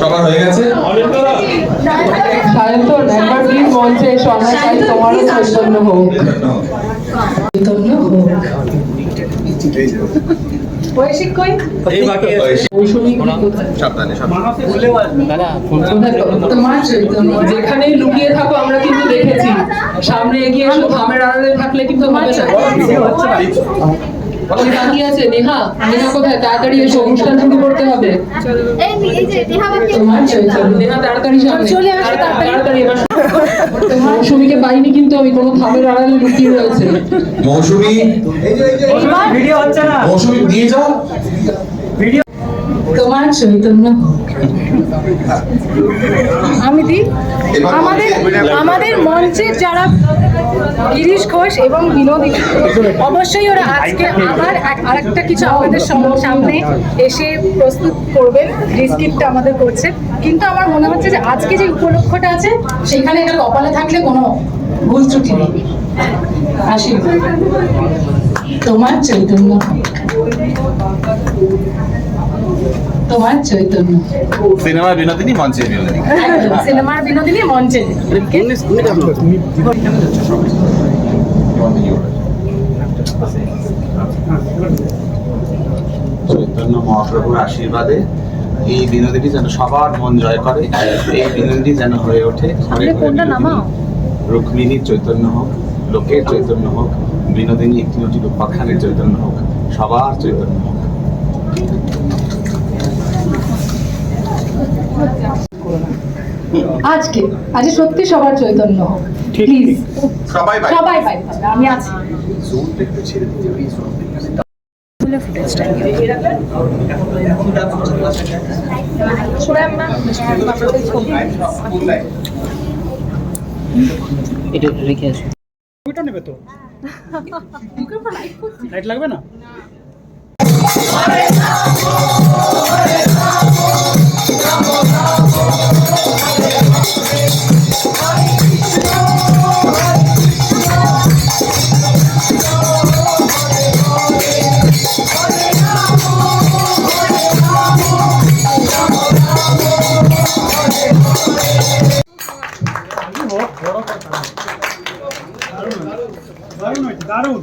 সবার হয়ে গেছে। সায়ন্তন একবার প্লিজ মঞ্চে এসো আমরা চাই তোমারও চৈতন্য হোক। চৈতন্য হোক। বৈশিক কই? মৌসুমী কি কোথায়? সাবধানে সাবধানে। কোথায়? তো? তোমার চৈতন্য। যেখানেই লুকিয়ে থাকো আমরা কিন্তু দেখেছি। সামনে এগিয়ে এসো ধামের আড়ালে থাকলে কিন্তু হবে না। ওই বাকি আছে নেহা নেহা কোথায়? তাড়াতাড়ি এসো অনুষ্ঠান শুরু করতে হবে। তোমার নেহা তাড়াতাড়ি সামনে তাড়াতাড়ি। তাড়াতাড়ি। এবার মৌসুমীকে পাইনি কিন্তু আমি কোনো ধামের আড়ালে লুকিয়ে রয়েছে। মৌসুমি ভিডিও হচ্ছে না। মৌসুমি দিয়ে যাও। তোমার চৈতন্য। আমি দিই? আমাদের আমাদের মঞ্চের যারা গিরিশ ঘোষ এবং বিনোদিনী অবশ্যই ওরা আজকে আবার আরেকটা কিছু আমাদের সামনে এসে প্রস্তুত করবেন রিস্কিটটা আমাদের করছে। কিন্তু আমার মনে হচ্ছে যে আজকে যে উপলক্ষটা আছে সেখানে এটা কপালে থাকলে কোনো ভুল ত্রুটি নেই। আশীর্বাদ তোমার চৈতন্য। তোমার চৈতন্য। সিনেমা বিনোদিনী মঞ্চে বিনোদিনী। সিনেমার বিনোদিনী মঞ্চে চৈতন্য মহাপ্রভুর আশীর্বাদে এই বিনোদিনী যেন সবার মন জয় করে এই বিনোদীটি যেন হয়ে ওঠে। বিনোদিনী। রুক্মিণীর চৈতন্য হোক লোকের চৈতন্য হোক বিনোদিনী একটি নটির উপাখ্যানের চৈতন্য হোক সবার চৈতন্য হোক। আজকে আজকে সত্যি সবার চৈতন্য। হোক প্লিজ সবাই সবাই আমি আছি। ওইটা নেবে তো? লাইট লাগবে না। দারুণ